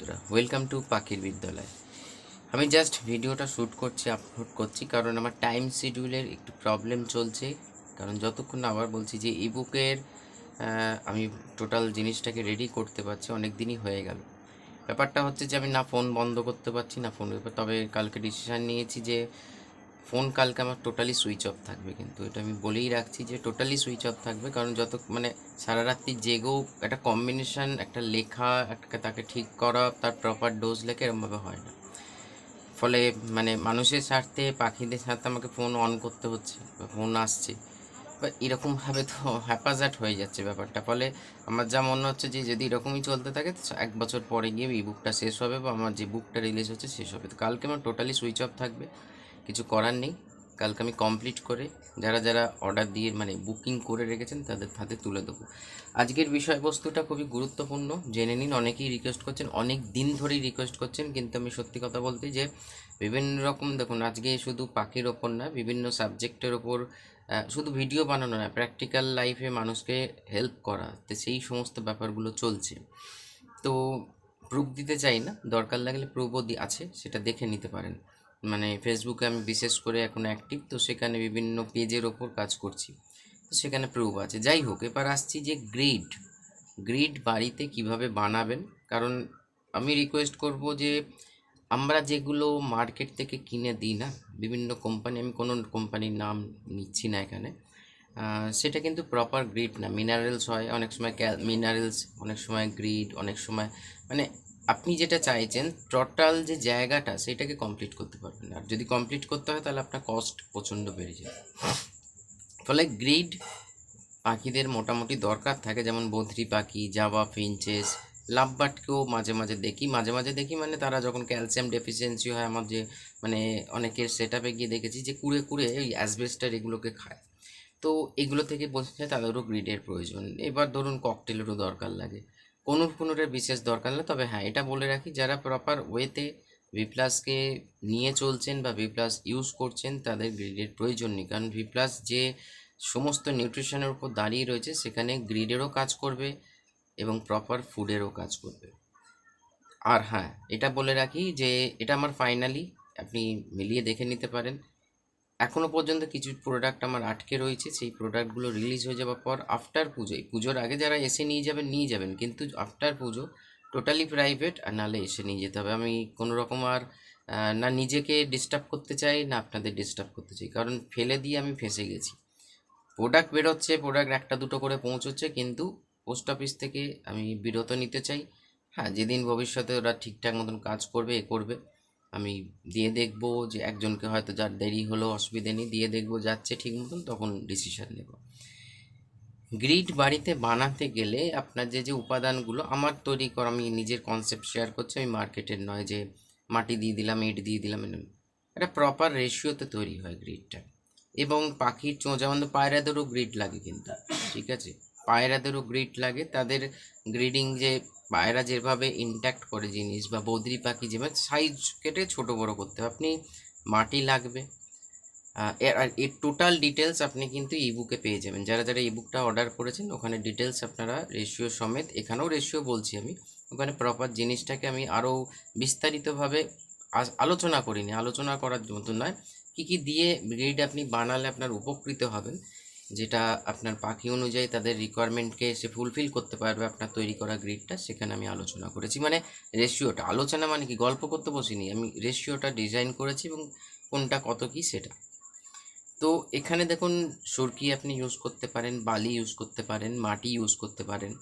বন্ধুরা welcome to পাখির বিদ্যালয়। আমি জাস্ট ভিডিওটা শ্যুট করছি আপলোড করছি, কারণ আমার টাইম শিডিউলের একটু প্রবলেম চলছে। কারণ যতক্ষণ আবার বলছি যে ইবুকের আমি টোটাল জিনিসটাকে রেডি করতে পারছি, অনেক দিনই হয়ে গেল। ব্যাপারটা হচ্ছে যে আমি না ফোন বন্ধ করতে পারছি, না ফোন তবে কালকে ডিসিশান নিয়েছি যে ফোন কালকে আমার টোটালি সুইচ অফ থাকবে কিন্তু। এটা আমি বলেই রাখছি যে টোটালি সুইচ অফ থাকবে কারণ যত মানে সারা রাত্রি জেগেও একটা কম্বিনেশন একটা লেখা, একটা তাকে ঠিক করা, তার প্রপার ডোজ লেখা এরমভাবে হয় না। ফলে মানে মানুষের স্বার্থে, পাখিদের স্বার্থে আমাকে ফোন অন করতে হচ্ছে বা ফোন আসছে। বা এরকমভাবে তো হ্যাপাজাট হয়ে যাচ্ছে ব্যাপারটা। ফলে আমার যা মনে হচ্ছে যে যদি এরকমই চলতে থাকে এক বছর পরে গিয়ে এই বুকটা শেষ হবে বা আমার যে বুকটা রিলিজ হচ্ছে শেষ হবে। তো কালকে আমার টোটালি সুইচ অফ থাকবে। কিছু করার নেই। কালকে আমি কমপ্লিট করে যারা যারা অর্ডার দিয়ে মানে বুকিং করে রেখেছেন তাদের হাতে তুলে দেবো। আজকের বিষয়বস্তুটা খুবই গুরুত্বপূর্ণ। জেনে নিন, অনেকেই রিকোয়েস্ট করছেন, অনেক দিন ধরেই রিকোয়েস্ট করছেন, কিন্তু আমি সত্যি কথা বলতে যে বিভিন্ন রকম, দেখুন আজকে শুধু পাখির ওপর না, বিভিন্ন সাবজেক্টের ওপর শুধু ভিডিও বানানো না প্র্যাকটিক্যাল লাইফে মানুষকে হেল্প করা, তো সেই সমস্ত ব্যাপারগুলো চলছে। তো প্রুফ দিতে চাই না, দরকার লাগলে প্রুফও আছে, সেটা দেখে নিতে পারেন। মানে ফেসবুকে আমি বিশেষ করে এখন অ্যাক্টিভ তো সেখানে বিভিন্ন পেজের ওপর কাজ করছি। তো সেখানে প্রুফ আছে। যাই হোক, এবার আসছি যে গ্রিড গ্রিড বাড়িতে কীভাবে বানাবেন? কারণ আমি রিকোয়েস্ট করব যে আমরা যেগুলো মার্কেট থেকে কিনে দিই না, বিভিন্ন কোম্পানি আমি কোনো কোম্পানির নাম নিচ্ছি না এখানে সেটা কিন্তু প্রপার গ্রিড না। মিনারেলস হয়, অনেক সময় মিনারেলস অনেক সময় গ্রিড অনেক সময় মানে আপনি যেটা চাইছেন টোটাল যে জায়গাটা, সেটাকে কমপ্লিট করতে পারবেন। আর যদি কমপ্লিট করতে হয়, তাহলে আপনার কস্ট প্রচণ্ড বেড়ে যায় ফলে গ্রিড পাখিদের মোটামুটি দরকার থাকে, যেমন বদ্রি পাখি, জাবা ফিঞ্চেস লাভবার্ডকেও মাঝে মাঝে দেখি। মাঝে মাঝে দেখি মানে তারা যখন ক্যালসিয়াম ডেফিসিয়েন্সি হয়, আমার যে মানে অনেকের সেট গিয়ে দেখেছি যে কুড়ে কুড়ে ওই অ্যাসবেস্টার এগুলোকে খায়। তো এগুলো থেকে বোঝা যায় তাদেরও গ্রিডের প্রয়োজন। এবার ধরুন ককটেলেরও দরকার লাগে। কোনোর কোনোরের বিশেষ দরকার না তবে হ্যাঁ এটা বলে রাখি, যারা প্রপার ওয়েতে ভি প্লাসকে নিয়ে চলছেন বা ভি প্লাস ইউজ করছেন, তাদের গ্রিডের প্রয়োজন নেই। কারণ ভি প্লাস যে সমস্ত নিউট্রিশনের উপর দাঁড়িয়ে রয়েছে, সেখানে গ্রিডেরও কাজ করবে এবং প্রপার ফুডেরও কাজ করবে। আর হ্যাঁ এটা বলে রাখি যে, এটা আমার ফাইনালি আপনি মিলিয়ে দেখে নিতে পারেন। এখনও পর্যন্ত কিছু প্রোডাক্ট আমার আটকে রয়েছে, সেই প্রোডাক্টগুলো রিলিজ হয়ে যাওয়ার পর আফটার পুজোয় পুজোর আগে যারা এসে নিয়ে যাবেন নিয়ে যাবেন, কিন্তু আফটার পুজো টোটালি প্রাইভেট আর নাহলে এসে নিয়ে যেতে হবে। আমি কোনো রকম আর না নিজেকে ডিস্টার্ব করতে চাই, না আপনাদের ডিস্টার্ব করতে চাই, কারণ ফেলে দিয়ে আমি ফেঁসে গেছি। প্রোডাক্ট বেরোচ্ছে প্রোডাক্ট একটা দুটো করে পৌঁছচ্ছে, কিন্তু পোস্ট অফিস থেকে আমি বিরত নিতে চাই। হ্যাঁ যেদিন ভবিষ্যতে ওরা ঠিকঠাক মতন কাজ করবে, এ করবে। আমি দিয়ে দেখব যে একজনকে হয়তো যার দেরি হলো, অসুবিধে নেই, দিয়ে দেখব যাচ্ছে ঠিক মতন, তখন ডিসিশন নেব। গ্রিড বাড়িতে বানাতে গেলে আপনার যে যে উপাদানগুলো আমার তৈরি করা, আমি নিজের কনসেপ্ট শেয়ার করছি, আমি মার্কেটের নয় যে, মাটি দিয়ে দিলাম, ইট দিয়ে দিলাম। একটা প্রপার রেশিওতে তৈরি হয় গ্রিডটা এবং পাখির চোঁ যেমন পায়রাদেরও গ্রিড লাগে কিন্তু, ঠিক আছে? পায়রাদেরও গ্রিড লাগে, তাদের গ্রিডিং যে পায়রা যেভাবে ইন্ট্যাক্ট করে জিনিস বা বদ্রি পাখি যেভাবে সাইজ কেটে ছোট বড় করতে হবে। আপনি মাটি লাগবে। আর এর টোটাল ডিটেলস আপনি কিন্তু ইবুকে পেয়ে যাবেন। যারা যারা ইবুকটা অর্ডার করেছেন, ওখানে ডিটেলস আপনারা রেশিও সমেত, এখানেও রেশিও বলছি আমি, ওখানে প্রপার জিনিসটাকে আমি আরও বিস্তারিতভাবে আলোচনা করিনি। আলোচনা করার মতো নয়। কী কী দিয়ে গ্রিড আপনি বানালে আপনার উপকৃত হবেন যেটা আপনার পাখি অনুযায়ী তাদের রিকোয়ারমেন্টকে সে ফুলফিল করতে পারবে আপনার তৈরি করা গ্রিডটা সেখানে আমি আলোচনা করেছি। মানে রেশিওটা আলোচনা মানে কি? গল্প করতে বসিনি। আমি রেশিওটা ডিজাইন করেছি এবং কোনটা কত কি সেটা। তো এখানে দেখুন, সুরকি আপনি ইউজ করতে পারেন, বালি ইউজ করতে পারেন, মাটি ইউজ করতে পারেন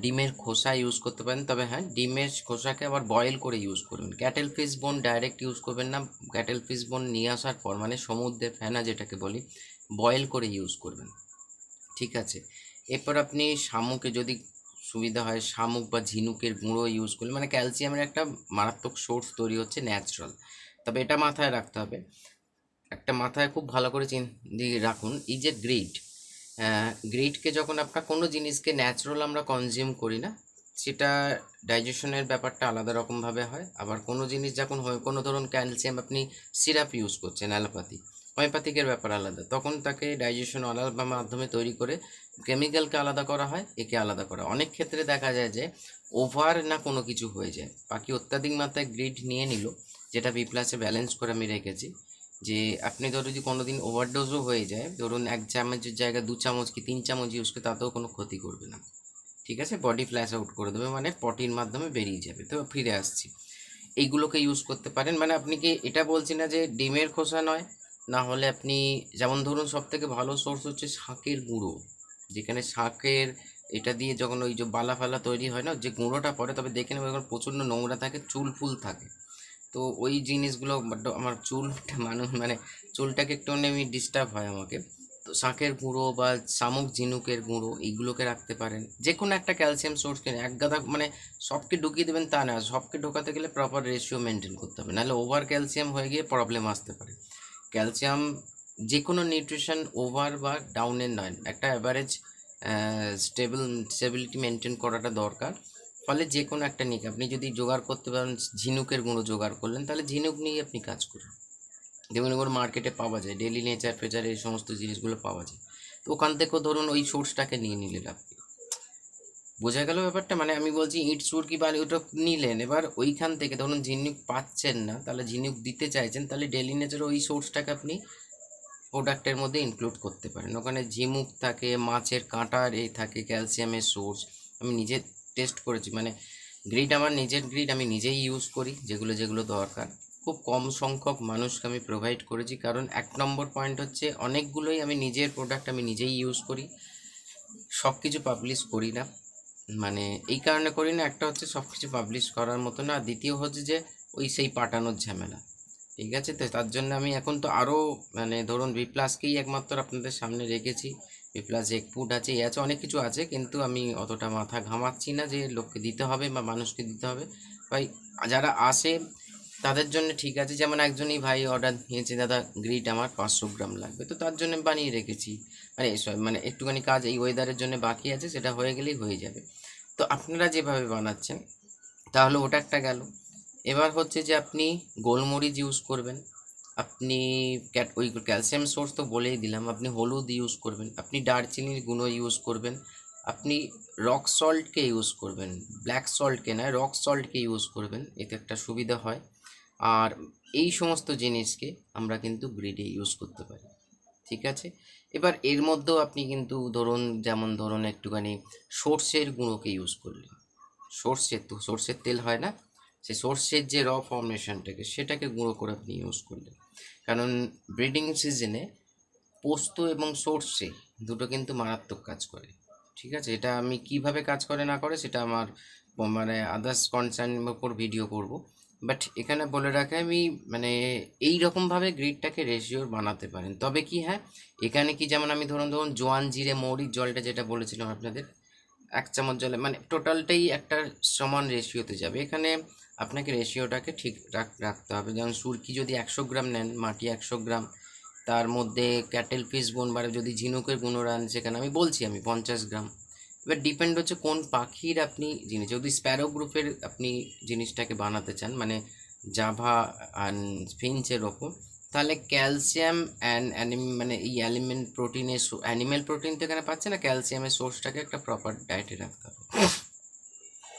ডিমের খোসা ইউজ করতে পারেন। তবে হ্যাঁ ডিমের খোসাকে আবার বয়েল করে ইউজ করবেন। Cattle fish bone direct use করবেন না। ক্যাটেল ফিশ বোন নিয়ে আসার পর মানে সমুদ্রের ফেনা যেটাকে বলি বয়েল করে ইউজ করবেন। ঠিক আছে? এরপর আপনি শামুকে যদি সুবিধা হয়, শামুক বা ঝিনুকের গুঁড়ো ইউজ করলে মানে ক্যালসিয়ামের একটা মারাত্মক সোর্স তৈরি হচ্ছে ন্যাচারাল তবে এটা মাথায় রাখতে হবে। একটা মাথায় খুব ভালো করে চিন রাখুন এই যে গ্রেড গ্রেডকে যখন আপনার কোনো জিনিসকে ন্যাচারাল আমরা কনজিউম করি না, সেটা ডাইজেশনের ব্যাপারটা আলাদা রকমভাবে হয়। আবার কোনো জিনিস যখন হয় কোনো ধরুন ক্যালসিয়াম আপনি সিরাপ ইউজ করছেন, অ্যালোপ্যাথি হোমিওপ্যাথিকের ব্যাপার আলাদা। তখন তাকে ডাইজেশন আলাদা মাধ্যমে তৈরি করে কেমিক্যালকে আলাদা করা হয়, একে আলাদা করা। অনেক ক্ষেত্রে দেখা যায় যে ওভার না কোনো কিছু হয়ে যায়। পাখি অত্যাধিক মাত্রায় গ্রিড নিয়ে নিল, যেটা বি প্লাসে ব্যালেন্স করে আমি রেখেছি। যে আপনি ধরো যদি কোনো দিন ওভারডোজও হয়ে যায়, ধরুন এক চামচের জায়গায় দু চামচ কি তিন চামচ ইউজ করে, তাতেও কোনো ক্ষতি করবে না। ঠিক আছে? বডি ফ্ল্যাশ আউট করে দেবে মানে পটির মাধ্যমে বেরিয়ে যাবে। তো ফিরে আসছি। এইগুলোকে ইউজ করতে পারেন। মানে আপনি কি এটা বলছি না যে ডিমের খোসা নয় না হলে আপনি, যেমন ধরুন সব থেকে ভালো সোর্স হচ্ছে শাকের গুঁড়ো। যেখানে শাকের এটা দিয়ে যখন ওই যে বালা ফালা তৈরি হয় না, যে গুঁড়োটা পড়ে, তবে দেখে নেবে যখন প্রচণ্ড নোংরা থাকে, চুল ফুল থাকে। তো ওই জিনিসগুলো আমার চুলটা মানুষ মানে চুলটাকে একটু আমি ডিস্টার্ব হয় আমাকে। তো শাঁখের গুঁড়ো বা শামুক ঝিনুকের গুঁড়ো, এইগুলোকে রাখতে পারেন। যে কোনো একটা ক্যালসিয়াম সোর্স কিনে, এক গাদা মানে সবকে ঢুকিয়ে দেবেন তা না, সবকে ঢোকাতে গেলে প্রপার রেশিও মেনটেন করতে হবে। নাহলে ওভার ক্যালসিয়াম হয়ে গিয়ে প্রবলেম আসতে পারে। ক্যালসিয়াম যে কোনো নিউট্রিশন ওভার বা ডাউনের নয়, একটা অ্যাভারেজ স্টেবল স্টেবিলিটি মেনটেন করাটা দরকার। ফলে যে কোনো একটা নিক, আপনি যদি জোগাড় করতে পারেন, ঝিনুকের গুঁড়ো জোগাড় করলেন, তাহলে ঝিনুক নিয়ে আপনি কাজ করুন। যেমন এগুলো মার্কেটে পাওয়া যায় ডেলি নেচার ফেচার এই সমস্ত জিনিসগুলো পাওয়া যায়। তো ওখান থেকেও ধরুন ওই সোর্সটাকে নিয়ে নিলেন আপনি। বোঝা গেল ব্যাপারটা মানে আমি বলছি ইট সুরকি বালি ওটা নিলেন, এবার ওইখান থেকে ধরুন ঝিনুক পাচ্ছেন না, তাহলে ঝিনুক দিতে চাইছেন, তাহলে ডেলি নেচার ওই সোর্সটাকে আপনি প্রোডাক্টের মধ্যে ইনক্লুড করতে পারেন। ওখানে ঝিমুক থাকে, মাছের কাঁটার এ থাকে, ক্যালসিয়ামের সোর্স, আমি নিজে টেস্ট করেছি মানে গ্রিড আমার নিজের গ্রিড আমি নিজেই ইউজ করি, যেগুলো যেগুলো দরকার। খুব কম সংখ্যক মানুষকে আমি প্রোভাইড করেছি, কারণ এক নম্বর পয়েন্ট হচ্ছে অনেকগুলোই আমি নিজের প্রোডাক্ট আমি নিজেই ইউজ করি সব কিছু পাবলিশ করি না। মানে এই কারণে করি না, একটা হচ্ছে সব কিছু পাবলিশ করার মতো না দ্বিতীয় হচ্ছে যে ওই সেই পাঠানোর ঝামেলা। ঠিক আছে? তো তার জন্য আমি এখন তো আরও মানে ধরুন বি প্লাসকেই একমাত্র আপনাদের সামনে রেখেছি। বি প্লাস এক ফুড আছে এ আছে, অনেক কিছু আছে, কিন্তু আমি অতটা মাথা ঘামাচ্ছি না যে লোককে দিতে হবে বা মানুষকে দিতে হবে। ভাই, যারা আসে তাদের জন্য ঠিক আছে। যেমন একজনই ভাই অর্ডার নিয়েছে দাদা গ্রিট আমার পাঁচশো গ্রাম লাগবে। তো তার জন্য বানিয়ে রেখেছি। মানে sorry, মানে একটুখানি কাজ এই ওয়েদারের জন্য বাকি আছে সেটা হয়ে গেলেই হয়ে যাবে। তো আপনারা যেভাবে বানাচ্ছেন তাহলে ওটা একটা গেল। এবার হচ্ছে যে আপনি গোলমরিচ ইউজ করবেন। আপনি ক্যাট ওই ক্যালসিয়াম সোর্স তো বলেই দিলাম আপনি হলুদ ইউজ করবেন আপনি দারচিনির গুঁড়ো ইউজ করবেন আপনি রক সল্টকে ইউজ করবেন ব্ল্যাক সল্টকে নয় রক সল্টকে ইউজ করবেন এতে একটা সুবিধা হয়। আর এই সমস্ত জিনিসকে আমরা কিন্তু গ্রিডে ইউজ করতে পারি, ঠিক আছে? এবার এর মধ্যেও আপনি কিন্তু ধরুন, যেমন ধরুন একটুখানি সর্ষের গুঁড়োকে ইউজ করলেন। সর্ষের তো, সর্ষের তেল হয় না? সে সর্ষের যে র ফর্মেশনটাকে সেটাকে গুঁড়ো করে আপনি ইউজ করলেন। কারণ ব্রিডিং সিজনে পোস্ত এবং সর্ষে দুটো কিন্তু মারাত্মক কাজ করে, ঠিক আছে? এটা আমি কীভাবে কাজ করে না করে, সেটা আমার মানে আদার্স কনসার্নের উপর ভিডিও করব। বাট এখানে বলে রাখে আমি মানে এই রকমভাবে গ্রিডটাকে রেশিওর বানাতে পারেন। তবে কি হ্যাঁ এখানে কি যেমন আমি ধরুন ধরুন জোয়ান জিরে মৌরির জলটা যেটা বলেছিলাম আপনাদের, এক চামচ জলে মানে টোটালটাই একটা সমান রেশিওতে যাবে। এখানে আপনাকে রেশিওটাকে ঠিক রাখ, রাখতে হবে। যেমন সুরকি যদি একশো গ্রাম নেন, মাটি একশো গ্রাম, তার মধ্যে ক্যাটেল ফিশ বোন বা যদি ঝিনুকের গুঁড়ো রান সেখানে আমি বলছি আমি পঞ্চাশ গ্রাম। এবার ডিপেন্ড হচ্ছে কোন পাখির আপনি জিনিস, যদি স্প্যারো গ্রুপের আপনি জিনিসটাকে বানাতে চান মানে জাভা অ্যান্ড ফিঞ্চের ওপর, তাহলে ক্যালসিয়াম অ্যান্ড অ্যানিম মানে এই অ্যালিমেন্ট প্রোটিনের অ্যানিমেল প্রোটিন তো এখানে পাচ্ছে না ক্যালসিয়ামের সোর্সটাকে একটা প্রপার ডায়েটে রাখতে হবে।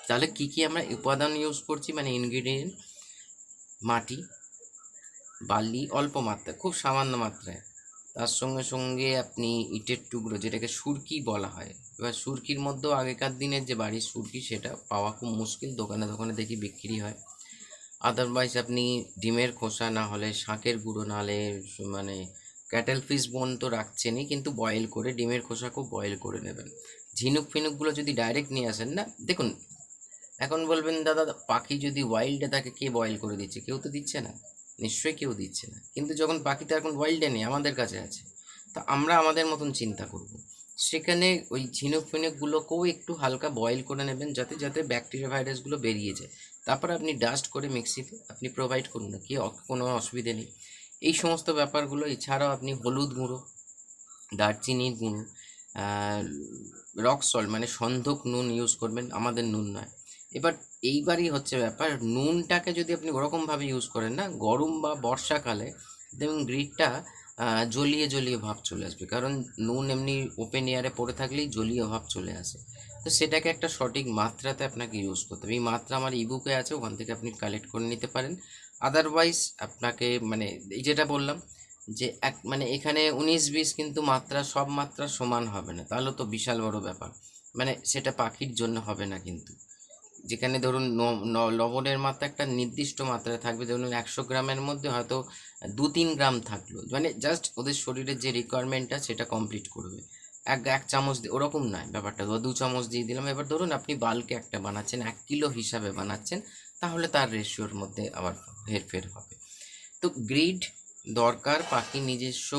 তাহলে কী কী আমরা উপাদান ইউজ করছি মানে ইনগ্রিডিয়েন্ট মাটি, বালি, অল্প মাত্রায়, খুব সামান্য মাত্রায়। তার সঙ্গে সঙ্গে আপনি ইটের টুকরো, যেটাকে সুরকি বলা হয়, এবার সুরকির মধ্যেও আগেকার দিনের যে বাড়ির সুরকি, সেটা পাওয়া খুব মুশকিল, দোকানে দোকানে দেখি বিক্রি হয়। আদারওয়াইজ আপনি ডিমের খোসা, না হলে শাঁকের গুঁড়ো, না হলে মানে ক্যাটেল ফিশ বোন তো রাখছেনই, কিন্তু বয়েল করে, ডিমের খোসাকেও বয়েল করে নেবেন। ঝিনুক ফিনুকগুলো যদি ডাইরেক্ট নিয়ে আসেন না, দেখুন, এখন বলবেন, দাদা, পাখি যদি ওয়াইল্ডে থাকে, কে বয়েল করে দিচ্ছে? কেউ তো দিচ্ছে না। নিশ্চয়ই কেউ দিচ্ছে না। কিন্তু যখন পাখিটা এখন ওয়াইল্ডে নেই, আমাদের কাছে আছে। তা আমরা আমাদের মতন চিন্তা করব। সেখানে ওই ঝিনুক ফিনুকগুলোকেও একটু হালকা বয়েল করে নেবেন যাতে যাতে ব্যাকটেরিয়া ভাইরাসগুলো বেরিয়ে যায়। তারপর আপনি ডাস্ট করে মিক্সিতে আপনি প্রোভাইড করুন না কি কোনো অসুবিধে নেই। এই সমস্ত ব্যাপারগুলো, এছাড়াও আপনি হলুদ গুঁড়ো দারচিনির গুঁড়ো রক সল্ট মানে সন্ধক নুন ইউজ করবেন, আমাদের নুন নয়। এবার এইবারই হচ্ছে ব্যাপার, নুনটাকে যদি আপনি ওরকমভাবে ইউজ করেন না, গরম বা বর্ষাকালে, দেখুন গ্রিডটা জ্বলিয়ে জ্বলিয়ে ভাব চলে আসবে। কারণ নুন এমনি ওপেন এয়ারে পড়ে থাকলেই জ্বলিয়ে ভাব চলে আসে। তো সেটাকে একটা সঠিক মাত্রাতে আপনাকে ইউজ করতে হবে। এই মাত্রা আমার ইবুকে আছে, ওখান থেকে আপনি কালেক্ট করে নিতে পারেন। আদারওয়াইজ আপনাকে মানে এই যেটা বললাম, যে এক মানে এখানে উনিশ বিশ কিন্তু মাত্রা, সব মাত্রা সমান হবে না। তাহলে তো বিশাল বড় ব্যাপার। মানে সেটা পাখির জন্য হবে না কিন্তু। যেখানে ধরুন লবণের মাত্রা একটা নির্দিষ্ট মাত্রায় থাকবে। ধরুন একশো গ্রামের মধ্যে হয়তো দু তিন গ্রাম থাকল। মানে জাস্ট ওদের শরীরের যে রিকোয়ারমেন্টটা সেটা কমপ্লিট করবে। এক এক চামচ দিয়ে, ওরকম নয় ব্যাপারটা। দু চামচ দিয়ে দিলাম। এবার ধরুন আপনি বালকে একটা বানাচ্ছেন, এক কিলো হিসাবে বানাচ্ছেন, তাহলে তার রেশিওর মধ্যে আবার হেরফের হবে। তো গ্রিড দরকার পাখির নিজস্ব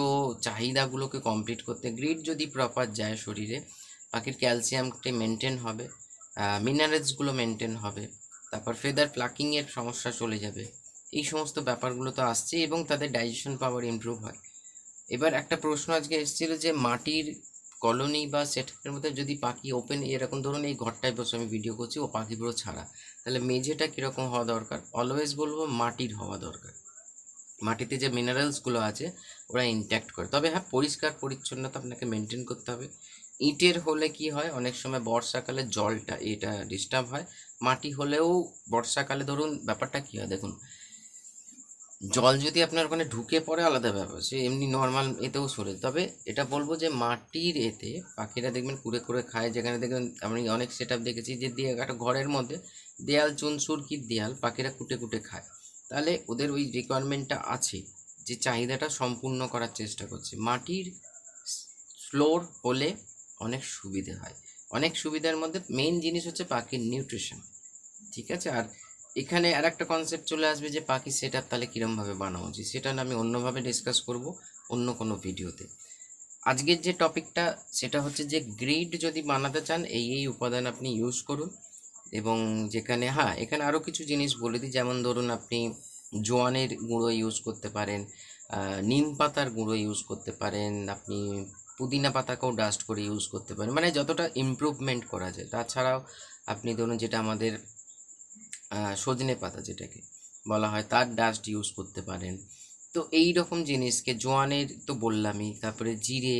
চাহিদাগুলোকে কমপ্লিট করতে। গ্রিড যদি প্রপার যায় শরীরে পাখির ক্যালসিয়ামটি মেনটেন হবে। মিনারেলসগুলো মেনটেন হবে, তারপর ফেদার প্লাকিংয়ের সমস্যা চলে যাবে, এই সমস্ত ব্যাপারগুলো তো আসছে এবং তাদের ডাইজেশন পাওয়ার ইমপ্রুভ হয়। এবার একটা প্রশ্ন আজকে এসেছিল যে মাটির কলোনি বা সেটআপের মধ্যে যদি পাখি ওপেন এরকম ধরুন এই ঘরটায় বসে আমি ভিডিও করছি, ও পাখিগুলো ছাড়া, তাহলে মেঝেটা কীরকম হওয়া দরকার? অলওয়েজ বলব মাটির হওয়া দরকার। মাটিতে যে মিনারেলসগুলো আছে, ওরা ইনট্যাক্ট করে। তবে হ্যাঁ পরিষ্কার পরিচ্ছন্নতা আপনাকে মেনটেন করতে হবে। ইটের হলে কি হয়? অনেক সময় বর্ষাকালে জলটা এটা ডিস্টার্ব হয়। মাটি হলেও বর্ষাকালে ধরুন ব্যাপারটা কী হয়? দেখুন, জল যদি আপনার ওখানে ঢুকে পড়ে আলাদা ব্যাপার, সে এমনি নর্মাল এতেও সরে। তবে এটা বলব যে মাটির এতে পাখিরা দেখবেন কুড়ে কুড়ে খায়। যেখানে দেখবেন আমি অনেক সেট দেখেছি যে দিয়ে, একটা ঘরের মধ্যে দেয়াল চুন সুরকির দেয়াল পাখিরা কুটে কুটে খায়। তাহলে ওদের ওই রিকোয়ারমেন্টটা আছে যে চাহিদাটা সম্পূর্ণ করার চেষ্টা করছে। মাটির ফ্লোর হলে অনেক সুবিধে হয়। অনেক সুবিধার মধ্যে মেইন জিনিস হচ্ছে পাখির নিউট্রিশন ঠিক আছে? আর এখানে আর একটা কনসেপ্ট চলে আসবে যে পাখি সেট আপ তাহলে কীরমভাবে বানানো উচিত, সেটা আমি অন্যভাবে ডিসকাস করব অন্য কোনো ভিডিওতে আজকের যে টপিকটা সেটা হচ্ছে যে গ্রিড যদি বানাতে চান, এই এই উপাদান আপনি ইউজ করুন। এবং যেখানে হ্যাঁ এখানে আরও কিছু জিনিস বলে দিই, যেমন ধরুন আপনি জোয়ানের গুঁড়ো ইউজ করতে পারেন নিম পাতার গুঁড়ো ইউজ করতে পারেন, আপনি পুদিনা পাতাকেও ডাস্ট করে ইউজ করতে পারেন। মানে যতটা ইমপ্রুভমেন্ট করা যায়। তাছাড়াও আপনি ধরুন যেটা আমাদের সজনে পাতা যেটাকে বলা হয়, তার ডাস্ট ইউজ করতে পারেন। তো এই রকম জিনিসকে জোয়ানের তো বললামই, তারপরে জিরে,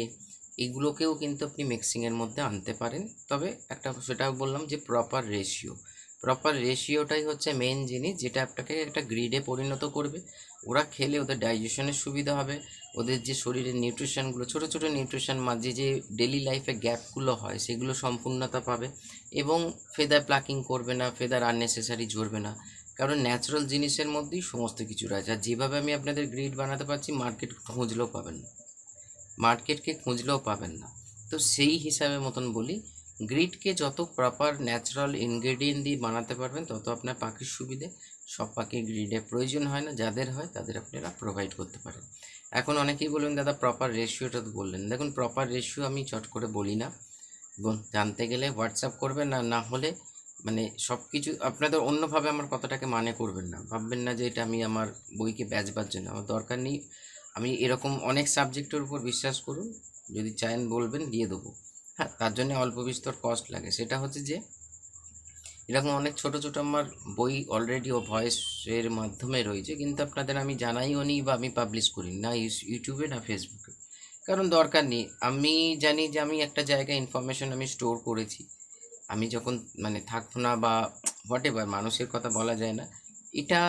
এগুলোকেও কিন্তু আপনি মিক্সিংয়ের মধ্যে আনতে পারেন। তবে একটা সেটাও বললাম যে প্রপার রেশিও প্রপার রেশিওটাই হচ্ছে মেন জিনিস, যেটা আপনাকে একটা গ্রিডে পরিণত করবে। ওরা খেলে ওদের ডাইজেশনের সুবিধা হবে, ওদের যে শরীরের নিউট্রিশনগুলো ছোটো ছোটো নিউট্রিশন মাঝে যে ডেলি লাইফে গ্যাপগুলো হয়, সেগুলো সম্পূর্ণতা পাবে এবং ফেদার প্লাকিং করবে না ফেদার আননেসেসারি ঝরবে না। কারণ ন্যাচারাল জিনিসের মধ্যেই সমস্ত কিছু রয়েছে। আর যেভাবে আমি আপনাদের গ্রিড বানাতে পারছি মার্কেট খুঁজলেও পাবেন না। মার্কেটকে খুঁজলেও পাবেন না। তো সেই হিসাবে মতন বলি গ্রিডকে যত প্রপার ন্যাচারাল ইনগ্রেডিয়েন্ট দিয়ে বানাতে পারবেন, তত আপনার পাখির সুবিধে। সব পাখির গ্রিডে প্রয়োজন হয় না, যাদের হয় তাদের আপনারা প্রোভাইড করতে পারেন। এখন অনেকেই বলবেন দাদা প্রপার রেশিওটা তো বললেন। দেখুন প্রপার রেশিও আমি চট করে বলি না। জানতে গেলে হোয়াটসঅ্যাপ করবেন না না হলে মানে সব কিছু আপনাদের অন্যভাবে আমার কথাটাকে মানে করবেন না। ভাববেন না যে এটা আমি আমার বইকে বেচবার জন্য। আমার দরকার নেই। আমি এরকম অনেক সাবজেক্টের উপর বিশ্বাস করুন, যদি চান বলবেন, দিয়ে দেবো। হ্যাঁ তার জন্য অল্প বিস্তর কস্ট লাগে। সেটা হচ্ছে যে এরকম অনেক ছোট ছোট আমার বই অলরেডি ও ভয়েসের মাধ্যমে রয়েছে, কিন্তু আপনাদের আমি জানাইও নি বা আমি পাবলিশ করি না ইউটিউবে, না ফেসবুকে কারণ দরকার নেই, আমি জানি যে আমি একটা জায়গায় ইনফরমেশন আমি স্টোর করেছি। আমি যখন মানে থাকব না বা হোয়াট এভার মানুষের কথা বলা যায় না, এটা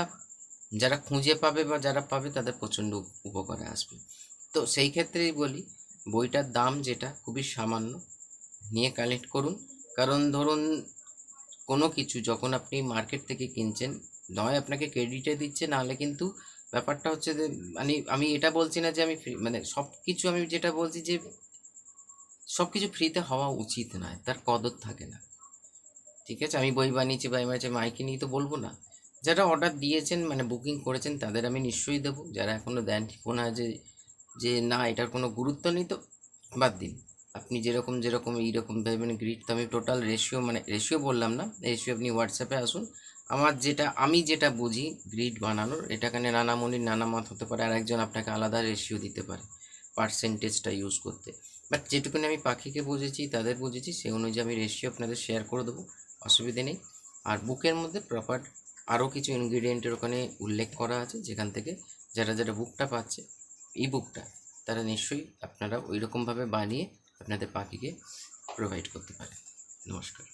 যারা খুঁজে পাবে বা যারা পাবে তাদের প্রচণ্ড উপকারে আসবে। তো সেই ক্ষেত্রেই বলি, বইটার দাম যেটা খুবই সামান্য, নিয়ে কালেক্ট করুন। কারণ ধরুন কোনো কিছু যখন আপনি মার্কেট থেকে কিনছেন, নয় আপনাকে ক্রেডিটে দিচ্ছে নাহলে কিন্তু ব্যাপারটা হচ্ছে যে মানে আমি এটা বলছি না যে আমি free- মানে সব কিছু আমি যেটা বলছি যে সব কিছু ফ্রিতে হওয়া উচিত নয়, তার কদর থাকে না। ঠিক আছে? আমি বই বানিয়েছি বা আমি মাইকে নিয়ে তো বলব না। যারা অর্ডার দিয়েছেন মানে বুকিং করেছেন, তাদের আমি নিশ্চয়ই দেবো। যারা এখনও দেন হয় যে যে না, এটার কোনো গুরুত্ব নেই তো, বাদ দিন। আপনি যেরকম যেরকম, এইরকম ভেবেন গ্রিড তো আমি টোটাল রেশিও মানে রেশিও বললাম না রেশিও আপনি হোয়াটসঅ্যাপে আসুন। আমার যেটা, আমি যেটা বুঝি গ্রিড বানানোর এটাখানে নানা মনির নানা মত হতে পারে, আর একজন আপনাকে আলাদা রেশিও দিতে পারে পার্সেন্টেজটা ইউজ করতে। বাট যেটুকুনি আমি পাখিকে বুঝেছি, তাদের বুঝেছি সেই অনুযায়ী আমি রেশিও আপনাদের শেয়ার করে দেবো, অসুবিধে নেই। আর বুকের মধ্যে প্রপার আরও কিছু ইনগ্রিডিয়েন্টের ওখানে উল্লেখ করা আছে, যেখান থেকে যারা যারা বুকটা পাচ্ছে ই বুকটা তারা নিশ্চয়ই আপনারা ওই রকমভাবে বানিয়ে আপনাদের পাখিকে প্রোভাইড করতে পারেন নমস্কার